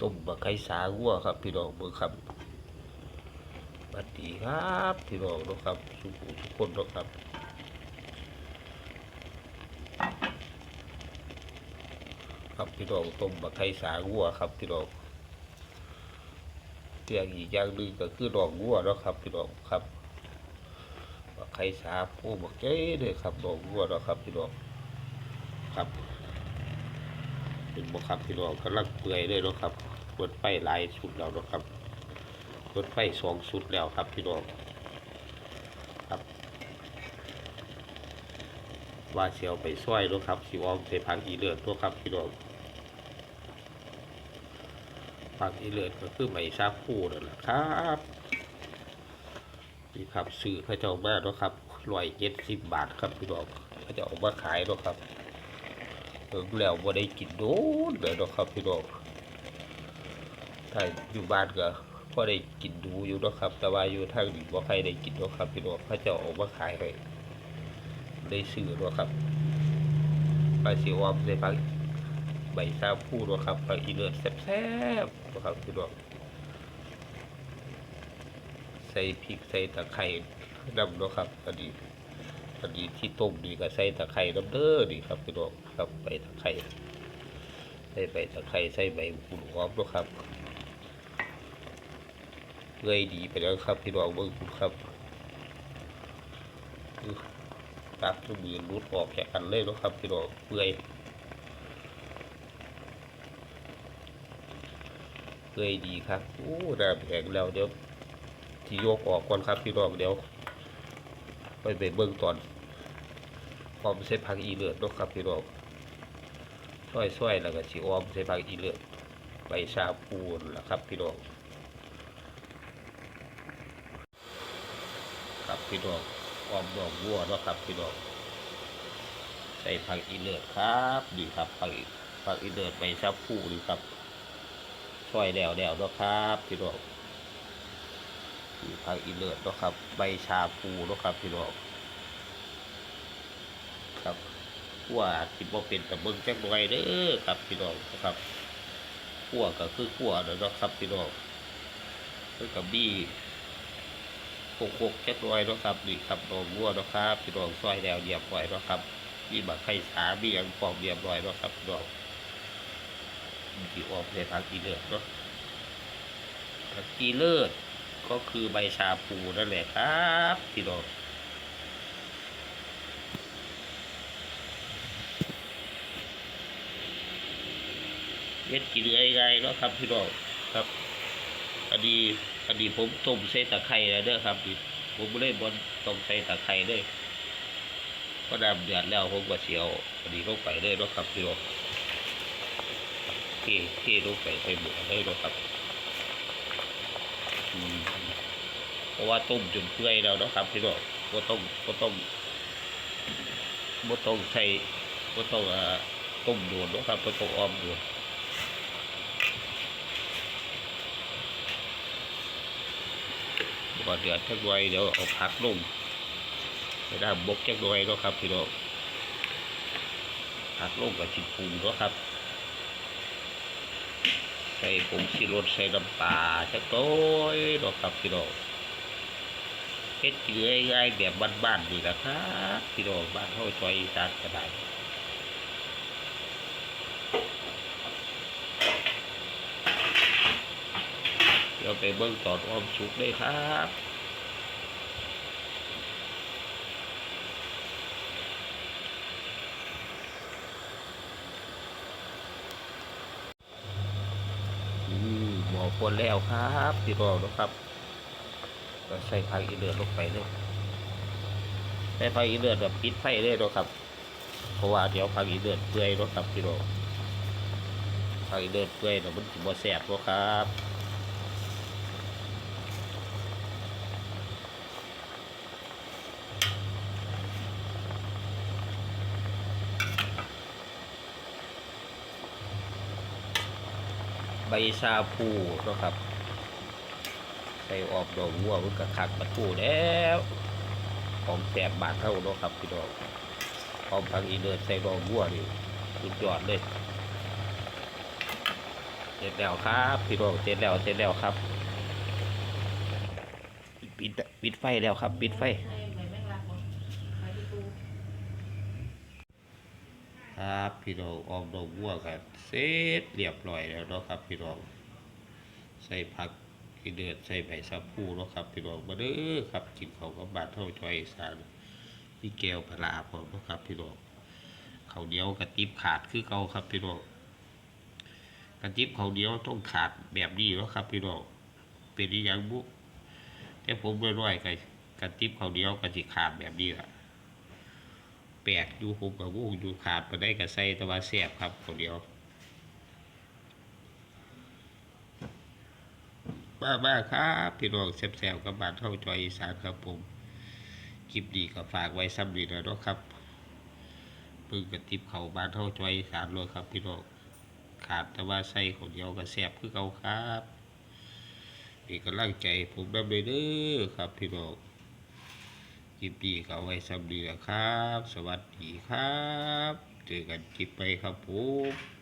ต้มบะไข่สาวัวครับ พี่น้องเบิ่งครับสวัสดีครับพี่น้องนะครับทุกผู้ทุกคนนะครับครับพี่น้องต้มบะไข่สาวัวครับพี่น้องเรื่องอีกอย่างหนึ่งก็คือดอกวัวนะครับพี่น้องครับบะไข่สาโอ้บักเจ้เลยครับดอกวัวนะครับพี่น้องครับ เป็นบ่ครับพี่น้องกำลังเปื่อยเลยเนาะครับเปิดไฟหลายชุดแล้วเนาะครับเปิดไฟสองชุดแล้วครับพี่น้องครับ ว่าเชียวไปช่วยเนาะครับสิวอมใส่พังอีเลือดตัวครับพี่น้องพังอีเลือดก็คือไม่ทราบคู่นั่นแหละครับนี่ครับซื้อพระเจ้ามาเนาะครับร้อยเจ็ดสิบบาทครับพี่น้องพระเจ้าเอามาขายเนาะครับ เพิ่งแล้วบ่ได้กินโดนเลยนะครับพี่น้องถ้าอยู่บ้านก็พอได้กินดูอยู่นะครับ แต่ว่าอยู่ทางนี้บ่ใครได้กินเนาะครับพี่น้องพระเจ้าเอามาขายให้ได้ซื้อด้วยครับปลาสีวอมใส่ปลาใบซาพูด้วครับปลาอีเลือดแซ่บๆด้วยครับพี่น้องใส่พริกใส่ตะไคร้น้ำด้วยครับอันนี้ อันนี้ที่ต้มนี่ก็ใส่ตะไคร้น้ำเด้อนี่ครับพี่น้องครับใบตะไคร้ใส่ใบตะไคร้ใส่ใบหุ่นหอมด้วยครับเงยดีไปแล้วครับพี่น้องเบิ่งคุณครับตัดทุกมือรุดออกแค่กันเลยนะครับพี่น้องเปื่อยเปื่อยดีครับโอ้น้ำแข็งแล้วเดี๋ยวที่ยกออกก่อนครับพี่น้องเดี๋ยว ไปไปเบิ่งตอนพร้อมใส่ผักอีเลือดนาะครับพี่น้องช่วยๆแล้วก็สิออมใส่ผักอีเลือดใบชาปูนล่ะครับพี่น้องครับพี่น้องออมดอกบัวเนาะครับพี่น้องใส่ผักอีเลือดครับดีครับผักอีผักอีเลือดใบชาพูดีครับช่วยแล้วแล้วเนาะครับพี่น้อง ผักอีเลือดเนะครับ ใบชาพูนะครับพี่น้องครับขั่วสิบ่เป็นแต่เบิ่งแจักหน่อยเด้อครับพี่น้องนะครับขั่วก็คือขั่วเนาะครับพี่น้องคือกับบี้โคกๆแค่ตัวเนาะครับนี่ครับดอกบัวเนาะครับพี่น้องซอยแล้วเรียบร้อยเนาะครับมีบักไข่สามีอันปอกเรียบร้อยเนาะครับพี่น้องที่ออกในทางกีเลิศเนาะทางกีเลิศ ก็คือใบชาปูนั่นแหละครับพี่น้องเม็ดกินง่ายๆเนาะครับพี่น้องครับอันนี้อันนี้ผมต้มใส่ตะไคร้แล้วเด้อครับนี่ผมไม่ได้บนต้องใส่ตะไคร้เลยก็ดำเดือดแล้วผมก็เสียวอันนี้ลงไปเลยเนาะครับพี่น้องเทเทลงไปใส่หมูเลยเนาะครับอืม เพราะว่าต้มจนเปื่อยแล้วนะครับพี่น้องก็ต้องก็ต้องบ่ต้องใส่บ่ต้องต้มโดนเนาะครับบ่ต้องอ้อมโดนก่อนเดือดจักหน่อยเดี๋ยวเอาพักลงไปได้บกจักหน่อยนะครับพี่น้องพักลงกับชิปรุงนะครับ ใส่ผงชีรสใส่น้ำปลาจักโต้ยนะครับพี่น้อง ฮ็ดกินง่ายๆแบบบ้านๆนี่แหละครับพี่น้องบ้านเฮาซอยอีสานก็ได้เดี๋ยวไปเบิ่งตอนออมสุกได้ครับอืมหมอปนแล้วครับพี่รองนะครับ ก็ใส่ผักอีเลือดลงไปเลยใส่ผักอีเลือดแบบปิดไฟเลยเนาะครับเพราะว่าเดี๋ยวผักอีเลือดเปื่อยเนาะครับพี่รองผักอีเลือดเปื่อยเนาะมันบ่แซ่บเนาครับใบชาพูนะครับ ใส่ออกดอกวัวมันก็คักมาทูแล้วของแสบบาทเท่าเนาะครับพี่น้องพร้อมพังอีเดินใส่ดอกวัวนี่สุดยอดเลยเสร็จแล้วครับพี่น้องเสร็จแล้วเสร็จแล้วครับ ปิดปิดไฟแล้วครับ ปิดไฟครับพี่น้องออมดอกบัวกันเสร็จเรียบร้อยแล้วเนาะครับพี่น้องใส่ผัก กีเดือดใส่ใบชะพูเนาะครับพี่น้องมาเด้อครับกินเขากับบาดเท่าจอยสานพี่แก้วปลาพร้อมเนาะครับพี่น้องเขาวเดียวกระติบขาดคือเก่าครับพี่น้องกระติบเขาวเดียวต้องขาดแบบนี้เนาะครับพี่น้องเป็นอย่างบุแต่ผมร้อยๆกับกระติบเขาวเดียวกระติขาดแบบนี้แหละแปลกอยู่ผมกับวูอยู่ขาดไปได้กับใส่แตะวันแสบครับคนเดียว บ้าบ้าครับพี่น้องแซบๆกับบานเท่าจอยอีสานครับผมคลิปดีก็ฝากไว้ซ้ำดีแล้วเนาะครับปึงกระติบเขาบานเท่าจอยอีสานเลยครับ พี่น้องขาดแต่ว่าใส่คนเดียวก็แสบคือเก่าครับนี่กำลังใจผมดำเลยเด้อครับ พี่น้องคลิปดีก็ไว้สำเร็จครับ สวัสดีครับ เจอกันคลิปไปครับผม